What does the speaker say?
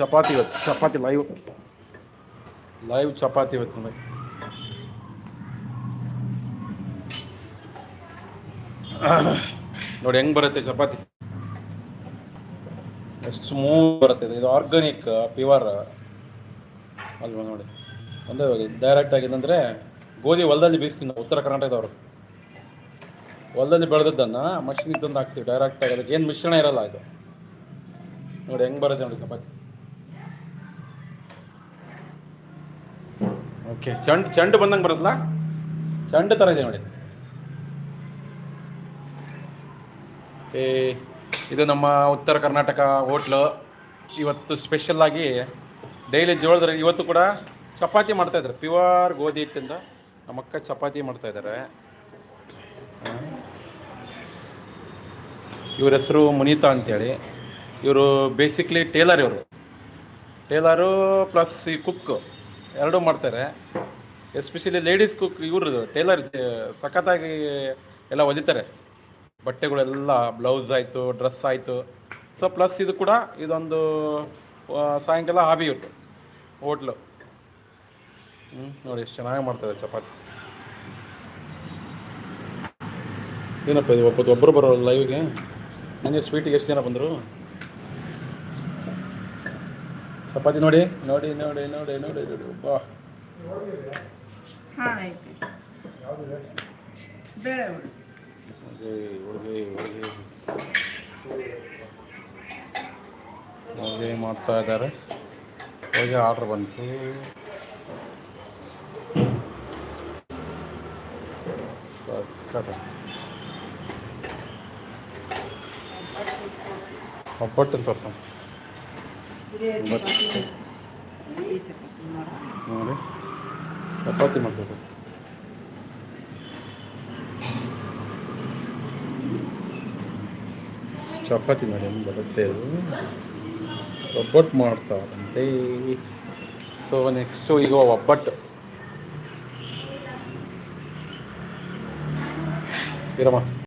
ಚಪಾತಿ ಇವತ್ತು, chapati live live chapati ಇವತ್ತು ನಮಗೆ ನೋಡಿ ಹೆಂಗ್ ಬರುತ್ತೆ ಚಪಾತಿ? ಎಷ್ಟು ಸ್ಮೂತ್ ಬರುತ್ತೆ ಇದು. ಆರ್ಗಾನಿಕ್ ಪ್ಯೂರ್ ಅಲ್ವಾ ನೋಡಿ. ಅಂದರೆ ಡೈರೆಕ್ಟ್ ಆಗಿದಂದರೆ ಗೋಧಿ ಹೊಲದಲ್ಲಿ ಬೀಸ್ತೀನಿ ಉತ್ತರ ಕರ್ನಾಟಕದವರು. ಹೊಲದಲ್ಲಿ ಬೆಳೆದದ್ದನ್ನು ಮಷಿನ್ ತಂದು ಹಾಕ್ತೀವಿ ಡೈರೆಕ್ಟ್ ಆಗಿ. ಅದಕ್ಕೆ ಏನು ಮಿಶ್ರಣ ಇರಲ್ಲ ಇದು. ನೋಡಿ ಹೆಂಗ್ ಬರುತ್ತೆ ನೋಡಿ ಚಪಾತಿ. ಓಕೆ ಚಂಡ್, ಚಂಡು ಬಂದಂಗೆ ಬರುತ್ತಲ್ಲ? ಚಂಡು ಥರ ಇದೆ ನೋಡಿ. ಏ, ಇದು ನಮ್ಮ ಉತ್ತರ ಕರ್ನಾಟಕ ಹೋಟ್ಲು. ಇವತ್ತು ಸ್ಪೆಷಲ್ಲಾಗಿ ಡೈಲಿ ಜೋಳದ ಇವತ್ತು ಕೂಡ ಚಪಾತಿ ಮಾಡ್ತಾ ಇದ್ದಾರೆ. ಪ್ಯೂರ್ ಗೋಧಿ ಹಿಟ್ಟಿಂದ ನಮ್ಮ ಅಕ್ಕ ಚಪಾತಿ ಮಾಡ್ತಾ ಇದ್ದಾರೆ. ಇವ್ರ ಹೆಸರು ಮುನೀತಾ ಅಂತೇಳಿ. ಇವರು ಬೇಸಿಕ್ಲಿ ಟೇಲರ್ ಇವರು. ಟೇಲರು ಪ್ಲಸ್ ಈ ಕುಕ್ ಎರಡೂ ಮಾಡ್ತಾರೆ. ಎಸ್ಪೆಷಲಿ ಲೇಡೀಸ್ ಕುಕ್ ಇವ್ರದ್ದು ಟೇಲರ್ ಸಖತ್ತಾಗಿ ಎಲ್ಲ ಒದಿತಾರೆ ಬಟ್ಟೆಗಳೆಲ್ಲ ಬ್ಲೌಸ್ ಆಯಿತು ಡ್ರೆಸ್ ಆಯಿತು. ಸೊ ಪ್ಲಸ್ ಇದು ಕೂಡ ಇದೊಂದು ಸಾಯಂಕಾಲ ಹಾಬಿ ಇತ್ತು ಹೋಟ್ಲು. ಹ್ಞೂ ನೋಡಿ ಎಷ್ಟು ಚೆನ್ನಾಗಿ ಮಾಡ್ತಾರೆ ಚಪಾತಿ. ಏನಪ್ಪ ಇದು ಒಬ್ಬರು ಬರೋ ಲೈವ್ಗೆ ನನಗೆ ಸ್ವೀಟಿಗೆ ಎಷ್ಟು ಜನ ಬಂದರು? ಚಪಾತಿ ನೋಡಿ ನೋಡಿ ನೋಡಿ ನೋಡಿ ನೋಡಿ ನೋಡಿ. ಬಾ. ಹುಡುಗಿ ಹುಡುಗಿ ಮಾಡ್ತಾ ಇದ್ದಾರೆ. ಹೋಗಿ ಆರ್ಡ್ರ್ ಬಂತು. ಸಕ್ಕತ್ತ ಒಬ್ಬಟ್ಟು ತೋರ್ಸ ಇದೇ ಚಪಾತಿ ಈ ಚಪಾತಿ ಮಾಡೋಣ ನೋಡಿ. ಚಪಾತಿ ಮಾಡಬೇಕು. ಚಪಾತಿ ಮಾಡಿ ಬರುತ್ತೆ ಇದು ಒಬ್ಬಟ್ಟು ಮಾಡ್ತಾರಂತೆ. ಸೊ ನೆಕ್ಸ್ಟು ಈಗ ಒಬ್ಬಟ್ಟು. ಇರಮ್ಮ.